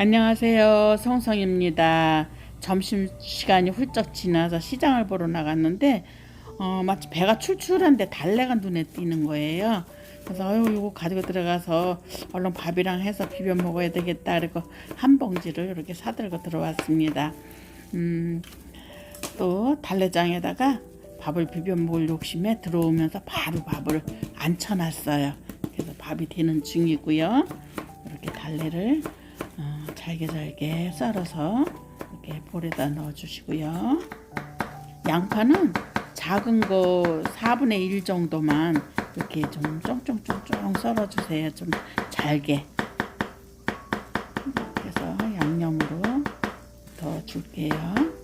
안녕하세요. 성성입니다. 점심 시간이 훌쩍 지나서 시장을 보러 나갔는데 어, 마치 배가 출출한데 달래가 눈에 띄는 거예요. 그래서 어유 이거 가지고 들어가서 얼른 밥이랑 해서 비벼 먹어야 되겠다. 그리고 한 봉지를 이렇게 사들고 들어왔습니다. 음, 또 달래장에다가 밥을 비벼 먹을 욕심에 들어오면서 바로 밥을 앉혀놨어요. 그래서 밥이 되는 중이고요. 이렇게 달래를 어, 잘게 잘게 썰어서 이렇게 볼에다 넣어 주시고요. 양파는 작은 거 4분의 1 정도만 이렇게 좀 쫑쫑쫑쫑 썰어 주세요. 좀 잘게. 그래서 양념으로 더 줄게요.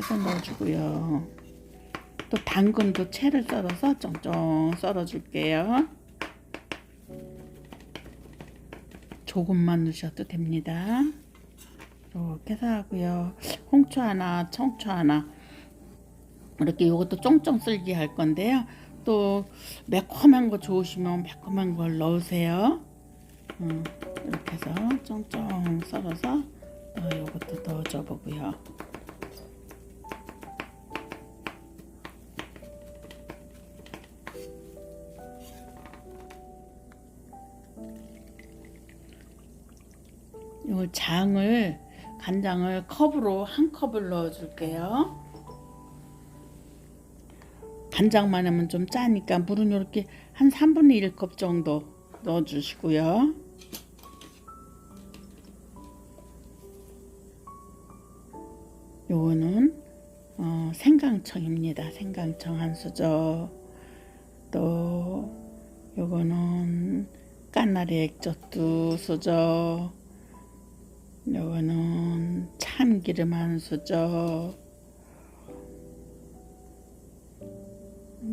해서 넣어주고요. 또 당근도 채를 썰어서 쫑쫑 썰어줄게요. 조금만 넣으셔도 됩니다. 이렇게 해서 하고요. 홍초 하나, 청초 하나 이렇게 이것도 쫑쫑 썰기 할 건데요. 또 매콤한 거 좋으시면 매콤한 걸 넣으세요. 음, 이렇게 해서 쫑쫑 썰어서 또 이것도 넣어줘 보고요. 요 장을 간장을 컵으로 한 컵을 넣어 줄게요. 간장만 하면 좀 짜니까 물은 이렇게 한 3분의 1컵 정도 넣어 주시고요. 요거는 어, 생강청입니다. 생강청 한 수저. 또 요거는 까나리 액젓 두 수저. 요거는 참기름 한 수저.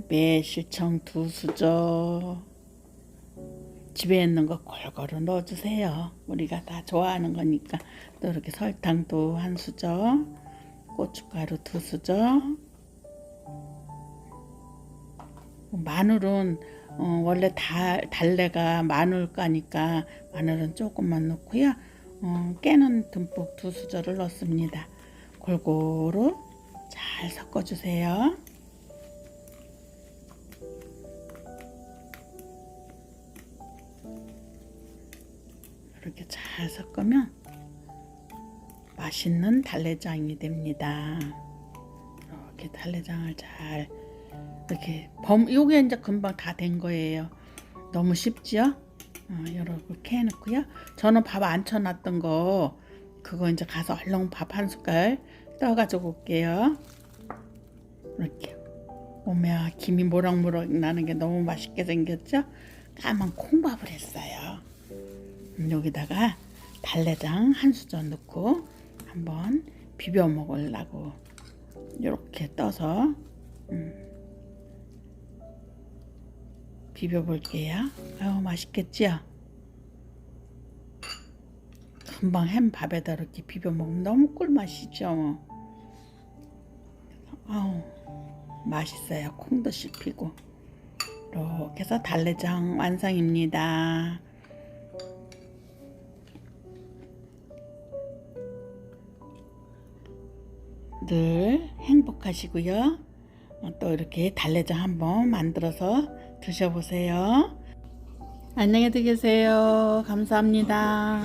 매실청 두 수저. 집에 있는 거 골고루 넣어주세요. 우리가 다 좋아하는 거니까 또 이렇게 설탕도 한 수저, 고춧가루 두 수저. 마늘은 어, 원래 다, 달래가 마늘 까니까 마늘은 조금만 넣고요. 어, 깨는 듬뿍 두 수저를 넣습니다. 골고루 잘 섞어주세요. 이렇게 잘 섞으면 맛있는 달래장이 됩니다. 이렇게 달래장을 잘 이렇게 범 요게 이제 금방 다 된 거예요. 너무 쉽죠? 어, 이렇게 해놓고요. 저는 밥 안 쳐놨던 거 그거 이제 가서 얼른 밥한 숟갈 떠가지고 올게요. 이렇게 오메야 김이 모락모락 나는 게 너무 맛있게 생겼죠? 까만 콩밥을 했어요. 음, 여기다가 달래장 한 수저 넣고 한번 비벼 먹으려고 이렇게 떠서 음, 비벼 볼게요. 아유 맛있겠죠? 금방 햄 밥에다 이렇게 비벼 먹으면 너무 꿀맛이죠. 아우 맛있어요. 콩도 씹히고 이렇게 해서 달래장 완성입니다. 늘 행복하시고요. 어, 또 이렇게 달래장 한번 만들어서 드셔보세요. 안녕히 계세요. 감사합니다.